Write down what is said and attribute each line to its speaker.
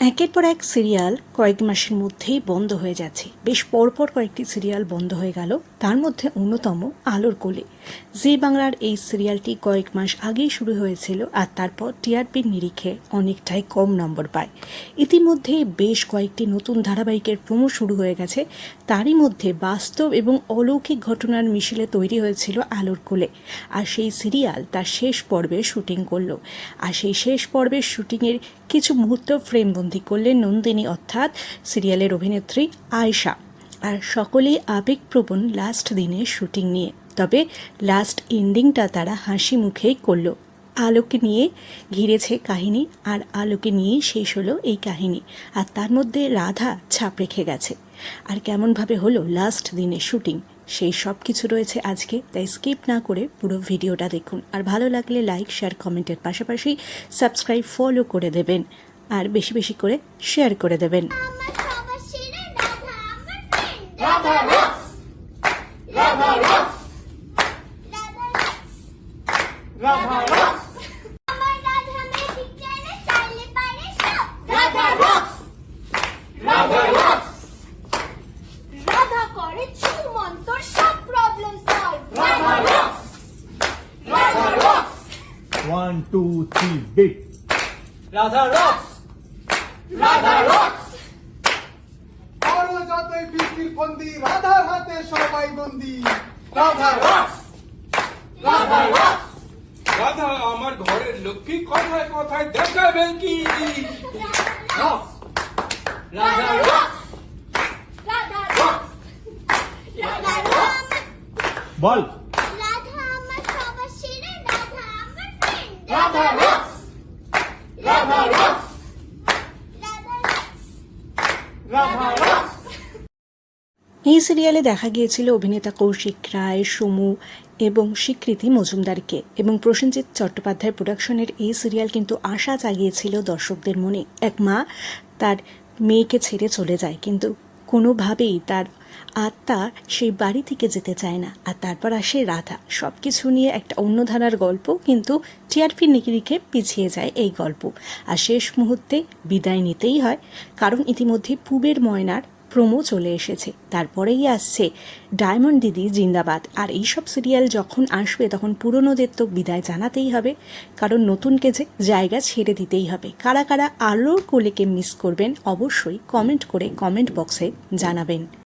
Speaker 1: একের পর এক সিরিয়াল কয়েক মাসের মধ্যেই বন্ধ হয়ে যাচ্ছে। বেশ পরপর কয়েকটি সিরিয়াল বন্ধ হয়ে গেল। তার মধ্যে অন্যতম আলোর কোলে। জি বাংলার এই সিরিয়ালটি কয়েক মাস আগেই শুরু হয়েছিল আর তারপর টিআরপির নিরিখে অনেকটাই কম নম্বর পায়। ইতিমধ্যেই বেশ কয়েকটি নতুন ধারাবাহিকের প্রমো শুরু হয়ে গেছে। তারই মধ্যে বাস্তব এবং অলৌকিক ঘটনার মিছিলে তৈরি হয়েছিল আলোর কোলে। আর সেই সিরিয়াল তার শেষ পর্বে শুটিং করল। আর সেই শেষ পর্বের শুটিংয়ের কিছু মুহূর্ত ফ্রেমবন্দি করলেন নন্দিনী অর্থাৎ সিরিয়ালের অভিনেত্রী আয়শা। আর সকলেই আবেগপ্রবণ লাস্ট দিনের শুটিং নিয়ে। তবে লাস্ট এন্ডিংটা তারা হাসি মুখেই করল। আলোকে নিয়ে ঘিরেছে কাহিনী, আর আলোকে নিয়েই শেষ হলো এই কাহিনী। আর তার মধ্যে রাধা ছাপ রেখে গেছে। আর কেমনভাবে হলো লাস্ট দিনের শুটিং সেই সব কিছু রয়েছে আজকে। তাই স্কিপ না করে পুরো ভিডিওটা দেখুন। আর ভালো লাগলে লাইক শেয়ার কমেন্টের পাশাপাশি সাবস্ক্রাইব ফলো করে দেবেন। আর বেশি বেশি করে শেয়ার করে দেবেন
Speaker 2: One, two, three, beat.
Speaker 3: Radha rocks Radha rocks
Speaker 4: আরও যতই বৃষ্টির ফন্দি রাধার হাতে সবাই বন্দি।
Speaker 3: রাধা রক্স রাধা রক্স
Speaker 5: রাধা আমার ঘরের লক্ষ্মী কথায় কথায় দেখাবেন কি?
Speaker 3: Rocks Radha rocks
Speaker 6: Radha rocks Radha rocks
Speaker 2: বল।
Speaker 6: রাধা আমার সবার সেরা রাধা আমার friend.
Speaker 3: Radha rocks Radha rocks
Speaker 6: Radha rocks
Speaker 3: Radha rocks
Speaker 1: এই সিরিয়ালে দেখা গিয়েছিল অভিনেতা কৌশিক রায়, সুমু এবং স্বীকৃতি মজুমদারকে এবং প্রসেনজিৎ চট্টোপাধ্যায় প্রোডাকশনের এই সিরিয়াল কিন্তু আশা জাগিয়েছিল দর্শকদের মনে। এক মা তার মেয়েকে ছেড়ে চলে যায়, কিন্তু কোনোভাবেই তার আত্মা সেই বাড়ি থেকে যেতে চায় না। আর তারপর আসে রাধা। সব কিছু নিয়ে একটা অন্য ধারার গল্প, কিন্তু টিআরপি নিরিখে পিছিয়ে যায় এই গল্প। আর শেষ মুহূর্তে বিদায় নিতেই হয়, কারণ ইতিমধ্যে পুবের ময়নার প্রোমো চলে এসেছে। তারপরেই আসছে ডায়মন্ড দিদি জিন্দাবাদ। আর এইসব সিরিয়াল যখন আসবে, তখন পুরনোদের তো বিদায় জানাতেই হবে। কারণ নতুনকে যে জায়গা ছেড়ে দিতেই হবে। কারা কারা আলোর কোলেকে মিস করবেন, অবশ্যই কমেন্ট করে কমেন্ট বক্সে জানাবেন।